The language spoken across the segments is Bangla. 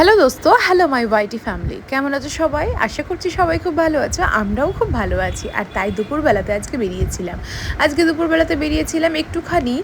হ্যালো দোস্ত, হ্যালো মাই ওয়াইটি ফ্যামিলি। কেমন আছো সবাই? আশা করছি সবাই খুব ভালো আছো, আমরাও খুব ভালো আছি। আর তাই দুপুরবেলাতে আজকে বেরিয়েছিলাম। আজকে দুপুরবেলাতে বেরিয়েছিলাম একটুখানি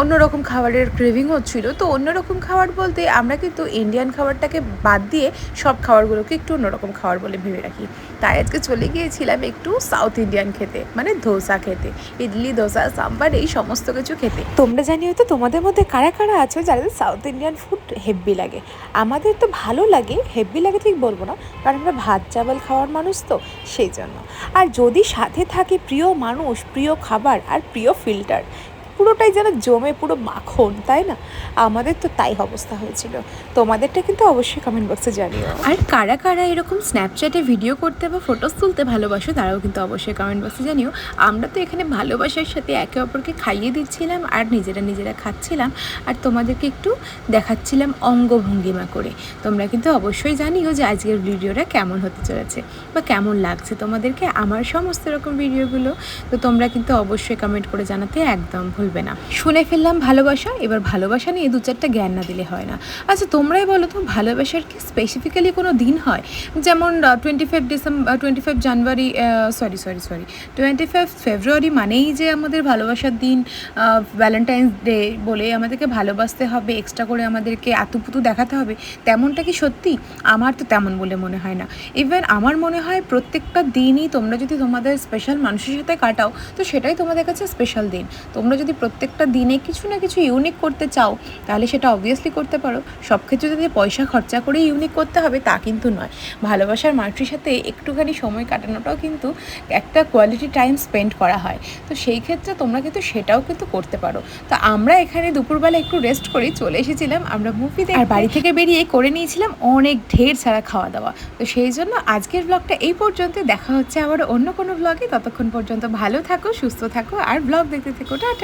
অন্যরকম খাবারের ক্রেভিং হচ্ছিল তো অন্যরকম খাবার বলতে আমরা কিন্তু ইন্ডিয়ান খাবারটাকে বাদ দিয়ে সব খাবারগুলোকে একটু অন্যরকম খাবার বলে ভেবে রাখি। তাই আজকে চলে গিয়েছিলাম একটু সাউথ ইন্ডিয়ান খেতে মানে ধোসা খেতে। ইডলি, ধোসা, সাম্বার, এই সমস্ত কিছু খেতে। তোমরা জানিও তো তোমাদের মধ্যে কারা কারা আছো যাদের সাউথ ইন্ডিয়ান ফুড হেভি লাগে? আমাদের তো ভালো লাগে হেভি লাগে ঠিক বলব না, কারণ আমরা ভাত চাবাল খাওয়ার মানুষ তো, সেই জন্য। আর যদি সাথে থাকে প্রিয় মানুষ, প্রিয় খাবার আর প্রিয় ফিল্টার পুরোটাই যেন জমে পুরো মাখন, তাই না? আমাদের তো তাই অবস্থা হয়েছিল। তোমাদেরটা কিন্তু অবশ্যই কমেন্ট বক্সে জানিও। আর কারা কারা এরকম স্ন্যাপচ্যাটে ভিডিও করতে বা ফটোস তুলতে ভালোবাসো, তারাও কিন্তু অবশ্যই কমেন্ট বক্সে জানিও। আমরা তো এখানে ভালোবাসার সাথে একে অপরকে খাইয়ে দিচ্ছিলাম আর নিজেরা নিজেরা খাচ্ছিলাম। আর তোমাদেরকে একটু দেখাচ্ছিলাম অঙ্গভঙ্গিমা করে। তোমরা কিন্তু অবশ্যই জানিও যে আজকের ভিডিওটা কেমন হতে চলেছে বা কেমন লাগছে তোমাদেরকে, আমার সমস্ত রকম ভিডিওগুলো তো তোমরা কিন্তু অবশ্যই কমেন্ট করে জানাতে একদম ভুলবে না। শুনে ফেললাম ভালোবাসা, এবার ভালোবাসা নিয়ে দু চারটা জ্ঞান না দিলে হয় না। আচ্ছা তোমরাই বলো তো, ভালোবাসার কি স্পেসিফিক্যালি কোনো দিন হয়? যেমন twenty five December twenty five January sorry sorry sorry twenty five February মানেই যে আমাদের ভালোবাসার দিন ভ্যালেন্টাইন্স ডে বলে আমাদেরকে ভালোবাসতে হবে এক্সট্রা করে আমাদেরকে আতুপুতু দেখাতে হবে, তেমনটা কি সত্যি? আমার তো তেমন বলে মনে হয় না। ইভেন আমার মনে হয় প্রত্যেকটা দিনই তোমরা যদি তোমাদের স্পেশাল মানুষের সাথে কাটাও, তো সেটাই তোমাদের কাছে স্পেশাল দিন। তোমরা যদি প্রত্যেকটা দিনে কিছু না কিছু ইউনিক করতে চাও, তাহলে সেটা অবভিয়াসলি করতে পারো। সব ক্ষেত্রে যদি পয়সা খরচা করে ইউনিক করতে হবে, তা কিন্তু নয়। ভালোবাসার মানুষের সাথে একটুখানি সময় কাটানোটাও কিন্তু একটা কোয়ালিটি টাইম স্পেন্ড করা হয়। তো সেই ক্ষেত্রে তোমরা কিন্তু সেটাও কিন্তু করতে পারো। তো আমরা এখানে দুপুরবেলা একটু রেস্ট করে, চলে এসেছিলাম, আমরা মুভি দেখে আর বাড়ি থেকে বেরিয়ে করে নিয়েছিলাম অনেক ঢের সারা খাওয়া দাওয়া তো সেই জন্য আজকের ব্লগটা এই পর্যন্ত দেখা হচ্ছে আবার অন্য কোনো ব্লগে ততক্ষণ পর্যন্ত ভালো থাকো, সুস্থ থাকো, আর ব্লগ দেখতে থেকো। টাটা!